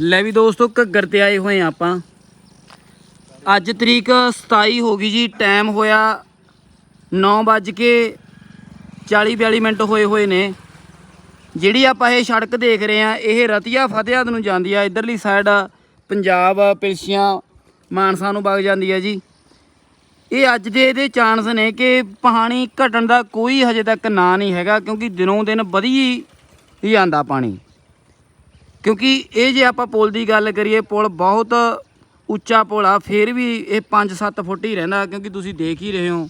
ਲੈ ਵੀ ਦੋਸਤੋ, ਘੱਗਰ ਤੇ ਆਏ ਹੋਏ ਆ ਆਪਾਂ। ਅੱਜ ਤਰੀਕ 27 ਹੋ ਗਈ ਜੀ ਟਾਈਮ ਹੋਇਆ 9 ਵੱਜ ਕੇ 40 42 ਮਿੰਟ ਹੋਏ ਹੋਏ ਨੇ। ਜਿਹੜੀ ਆਪਾਂ ਇਹ ਸੜਕ ਦੇਖ ਰਹੇ ਆ ਇਹ ਰਤੀਆ ਫਤਿਆਦ ਨੂੰ ਜਾਂਦੀ ਆ। ਇਧਰਲੀ ਸਾਈਡ ਪੰਜਾਬ ਪਿਲਸੀਆਂ, ਮਾਨਸਾ ਨੂੰ ਵਗ ਜਾਂਦੀ ਆ ਜੀ। ਇਹ ਅੱਜ ਦੇ ਇਹਦੇ ਚਾਂਸ ਨੇ ਕਿ ਪਾਣੀ ਘਟਣ ਦਾ ਕੋਈ ਹਜੇ ਤੱਕ ਨਾਂ ਨਹੀਂ ਹੈਗਾ, ਕਿਉਂਕਿ ਦਿਨੋਂ ਦਿਨ ਵਧੀ ਹੀ ਜਾਂਦਾ ਪਾਣੀ। ਕਿਉਂਕਿ ਇਹ ਜੇ ਆਪਾਂ ਪੁਲ ਦੀ ਗੱਲ ਕਰੀਏ, ਪੁਲ ਬਹੁਤ ਉੱਚਾ ਪੁਲ ਆ, ਫਿਰ ਵੀ ਇਹ 5-7 ਫੁੱਟ ਹੀ ਰਹਿੰਦਾ, ਕਿਉਂਕਿ ਤੁਸੀਂ ਦੇਖ ਹੀ ਰਹੇ ਹੋ।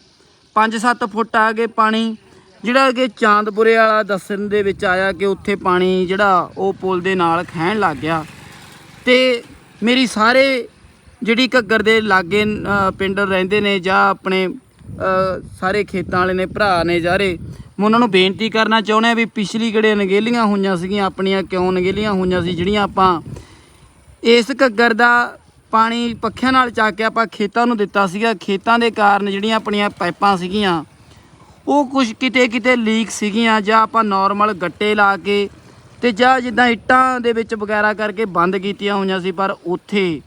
5-7 ਫੁੱਟ ਆ ਕੇ ਪਾਣੀ, ਜਿਹੜਾ ਕਿ ਚਾਂਦਪੁਰੇ ਵਾਲਾ ਦੱਸਣ ਦੇ ਵਿੱਚ ਆਇਆ ਕਿ ਉੱਥੇ ਪਾਣੀ ਜਿਹੜਾ ਉਹ ਪੁਲ ਦੇ ਨਾਲ ਖਹਿਣ ਲੱਗ ਗਿਆ। ਤੇ ਮੇਰੀ ਸਾਰੇ ਜਿਹੜੀ ਘੱਗਰ ਦੇ ਲਾਗੇ ਪਿੰਡ ਰਹਿੰਦੇ ਨੇ ਜਾਂ ਆਪਣੇ ਸਾਰੇ ਖੇਤਾਂ ਵਾਲੇ ਨੇ, ਭਰਾ ਨੇ ਜਾਰੇ। ਮੈਂ ਉਹਨਾਂ ਨੂੰ ਬੇਨਤੀ ਕਰਨਾ ਚਾਹੁੰਦਾ ਵੀ ਪਿਛਲੀ ਕਿਹੜੇ ਨਗੇਲੀਆਂ ਹੋਈਆਂ ਸੀਗੀਆਂ, ਆਪਣੀਆਂ ਕਿਉਂ ਨਗੇਲੀਆਂ ਹੋਈਆਂ ਸੀ, ਜਿਹੜੀਆਂ ਆਪਾਂ ਇਸ ਘੱਗਰ ਦਾ ਪਾਣੀ ਪੱਖਿਆਂ ਨਾਲ ਚੱਕ ਕੇ ਆਪਾਂ ਖੇਤਾਂ ਨੂੰ ਦਿੱਤਾ ਸੀਗਾ। ਖੇਤਾਂ ਦੇ ਕਾਰਨ ਜਿਹੜੀਆਂ ਆਪਣੀਆਂ ਪਾਈਪਾਂ ਸੀਗੀਆਂ, ਉਹ ਕੁਝ ਕਿਤੇ ਕਿਤੇ ਲੀਕ ਸੀਗੀਆਂ ਜਾਂ ਆਪਾਂ ਨਾਰਮਲ ਗੱਟੇ ਲਾ ਕੇ ਤੇ ਜਾਂ ਜਿੱਦਾਂ ਇੱਟਾਂ ਦੇ ਵਿੱਚ ਵਗੈਰਾ ਕਰਕੇ ਬੰਦ ਕੀਤੀਆਂ ਹੋਈਆਂ ਸੀ, ਪਰ ਉੱਥੇ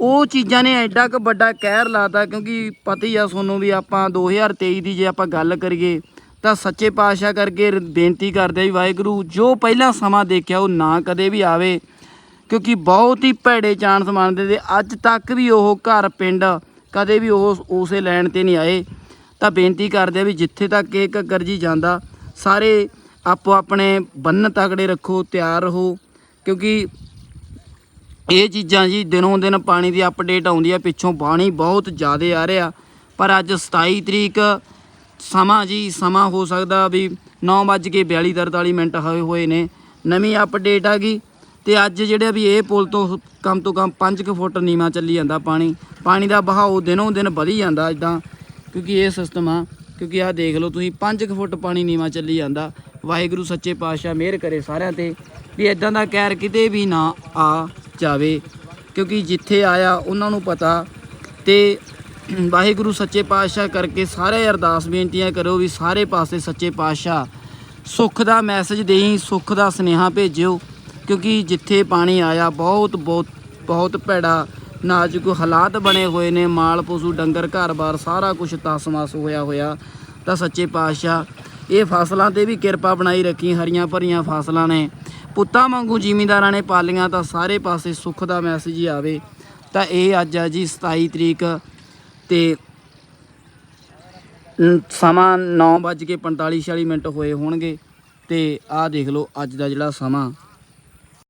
ਉਹ ਚੀਜ਼ਾਂ ਨੇ ਐਡਾ ਕੁ ਵੱਡਾ ਕਹਿਰ ਲਾਤਾ ਕਿਉਂਕਿ ਪਤਾ ਹੀ ਆ ਤੁਹਾਨੂੰ ਵੀ ਆਪਾਂ 2023 ਦੀ ਜੇ ਆਪਾਂ ਗੱਲ ਕਰੀਏ ਤਾਂ ਸੱਚੇ ਪਾਤਸ਼ਾਹ ਕਰਕੇ ਬੇਨਤੀ ਕਰਦੇ ਆ ਵੀ ਵਾਹਿਗੁਰੂ, ਜੋ ਪਹਿਲਾਂ ਸਮਾਂ ਦੇਖਿਆ ਉਹ ਨਾ ਕਦੇ ਵੀ ਆਵੇ, ਕਿਉਂਕਿ ਬਹੁਤ ਹੀ ਭੈੜੇ ਚਾਂਸ ਮੰਨਦੇ ਤੇ ਅੱਜ ਤੱਕ ਵੀ ਉਹ ਘਰ ਪਿੰਡ ਕਦੇ ਵੀ ਉਹ ਉਸੇ ਲੈਣ ਤੇ ਨਹੀਂ ਆਏ। ਤਾਂ ਬੇਨਤੀ ਕਰਦੇ ਆ ਵੀ ਜਿੱਥੇ ਤੱਕ ਇਹ ਘੱਗਰ ਜੀ ਜਾਂਦਾ, ਸਾਰੇ ਆਪੋ ਆਪਣੇ ਬੰਨ ਤਕੜੇ ਰੱਖੋ, ਤਿਆਰ ਰਹੋ, ਕਿਉਂਕਿ ਇਹ ਚੀਜ਼ਾਂ ਜੀ ਦਿਨੋਂ ਦਿਨ ਪਾਣੀ ਦੀ ਅਪਡੇਟ ਆਉਂਦੀ ਆ, ਪਿੱਛੋਂ ਪਾਣੀ ਬਹੁਤ ਜ਼ਿਆਦਾ ਆ ਰਿਹਾ। ਪਰ ਅੱਜ 27 ਤਰੀਕ ਸਮਾਂ ਜੀ, ਸਮਾਂ ਹੋ ਸਕਦਾ ਵੀ 9:42 43 ਮਿੰਟ ਹੋਏ ਹੋਏ ਨੇ। ਨਵੀਂ ਅਪਡੇਟ ਆ ਗਈ ਤੇ ਅੱਜ ਜਿਹੜੇ ਵੀ ਇਹ ਪੁਲ ਤੋਂ ਕਮ ਤੋਂ ਕਮ 5 ਫੁੱਟ ਨੀਵਾ ਚੱਲੀ ਜਾਂਦਾ ਪਾਣੀ। ਪਾਣੀ ਦਾ ਬਹਾਓ ਦਿਨੋਂ ਦਿਨ ਵਧੀ ਜਾਂਦਾ ਇਦਾਂ ਕਿਉਂਕਿ ਇਹ ਸਿਸਟਮ ਆ, ਕਿਉਂਕਿ ਆਹ ਦੇਖ ਲਓ ਤੁਸੀਂ 5 ਫੁੱਟ ਪਾਣੀ ਨੀਵਾ ਚੱਲੀ ਜਾਂਦਾ। ਵਾਹਿਗੁਰੂ ਸੱਚੇ ਪਾਤਸ਼ਾਹ ਮਿਹਰ ਕਰੇ ਸਾਰਿਆਂ ਤੇ, ਵੀ ਇਦਾਂ ਦਾ ਕਹਿਰ ਕਿਤੇ ਵੀ ਨਾ ਆ। ਜਾਵੇ, ਕਿਉਂਕਿ ਜਿੱਥੇ ਆਇਆ ਉਹਨਾਂ ਨੂੰ ਪਤਾ। ਤੇ ਵਾਹਿਗੁਰੂ ਸੱਚੇ ਪਾਤਸ਼ਾਹ ਕਰਕੇ ਸਾਰੇ ਅਰਦਾਸ ਬੇਨਤੀਆਂ ਕਰੋ ਵੀ ਸਾਰੇ ਪਾਸੇ ਸੱਚੇ ਪਾਤਸ਼ਾਹ ਸੁੱਖ ਦਾ ਮੈਸੇਜ ਦੇਈ, ਸੁੱਖ ਦਾ ਸੁਨੇਹਾ ਭੇਜਿਓ, ਕਿਉਂਕਿ ਜਿੱਥੇ ਪਾਣੀ ਆਇਆ ਬਹੁਤ ਬਹੁਤ ਬਹੁਤ ਭੈੜਾ ਨਾਜ਼ੁਕ ਹਾਲਾਤ ਬਣੇ ਹੋਏ ਨੇ। ਮਾਲ, ਪਸ਼ੂ, ਡੰਗਰ, ਘਰ-ਬਾਰ ਸਾਰਾ ਕੁਝ ਤਸਮਾਸ ਹੋਇਆ ਹੋਇਆ ਤਾਂ ਸੱਚੇ ਪਾਤਸ਼ਾਹ ਇਹ ਫਸਲਾਂ ਤੇ ਵੀ ਕਿਰਪਾ ਬਣਾਈ ਰੱਖੀ, ਹਰੀਆਂ ਭਰੀਆਂ ਫਸਲਾਂ ਨੇ। ਪੁੱਤਾਂ ਵਾਂਗੂ ਜ਼ਿਮੀਂਦਾਰਾਂ ਨੇ ਪਾਲੀਆਂ ਤਾਂ ਸਾਰੇ ਪਾਸੇ ਸੁੱਖ ਦਾ ਮੈਸੇਜ ਹੀ ਆਵੇ। ਤਾਂ ਇਹ ਅੱਜ ਹੈ ਜੀ 27 ਤਰੀਕ ਤੇ ਅਮ, ਸਮਾਂ 9:45 46 ਮਿੰਟ ਹੋਏ ਹੋਣਗੇ ਤੇ ਆਹ ਦੇਖ ਲਓ ਅੱਜ ਦਾ ਜਿਹੜਾ ਸਮਾਂ।